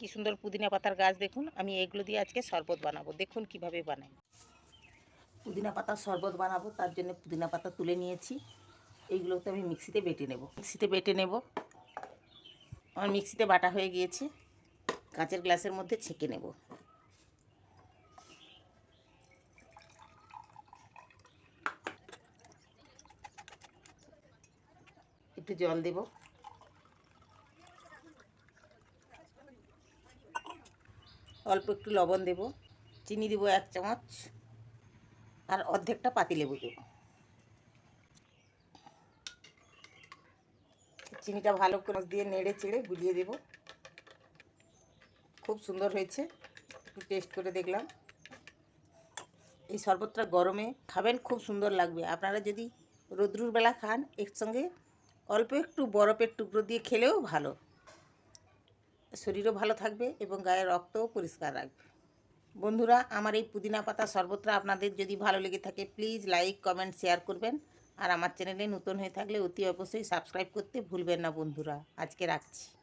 কি সুন্দর পুদিনা পাতার গাছ দেখুন। আমি এগুলো দিয়ে আজকে শরবত বানাবো। দেখুন কীভাবে বানাই। পুদিনা পাতার শরবত বানাবো, তার জন্য পুদিনা পাতা তুলে নিয়েছি। এইগুলোতে আমি মিক্সিতে বেটে নেব। মিক্সিতে বেটে নেব। আমার মিক্সিতে বাটা হয়ে গিয়েছে। কাঁচের গ্লাসের মধ্যে ছেঁকে নেব। একটু জল দেব। অল্প একটু লবণ দেব, চিনি দেবো এক চামচ, আর অর্ধেকটা পাতিলেবু দেবো। চিনিটা ভালো করে দিয়ে নেড়ে চেড়ে গুলিয়ে দেব। খুব সুন্দর হয়েছে, একটু টেস্ট করে দেখলাম। এই শরবতটা গরমে খাবেন, খুব সুন্দর লাগবে। আপনারা যদি রোদ্রুর বেলা খান, একসঙ্গে অল্প একটু বরফের টুকরো দিয়ে খেলেও ভালো। শরীরও ভালো থাকবে এবং গায়ের রক্তও পরিষ্কার রাখবে। বন্ধুরা, আমার এই পুদিনা পাতা সর্বত্র আপনাদের যদি ভালো লেগে থাকে প্লিজ লাইক কমেন্ট শেয়ার করবেন। আর আমার চ্যানেলে নতুন হয়ে থাকলে অতি অবশ্যই সাবস্ক্রাইব করতে ভুলবেন না বন্ধুরা। আজকে রাখছি।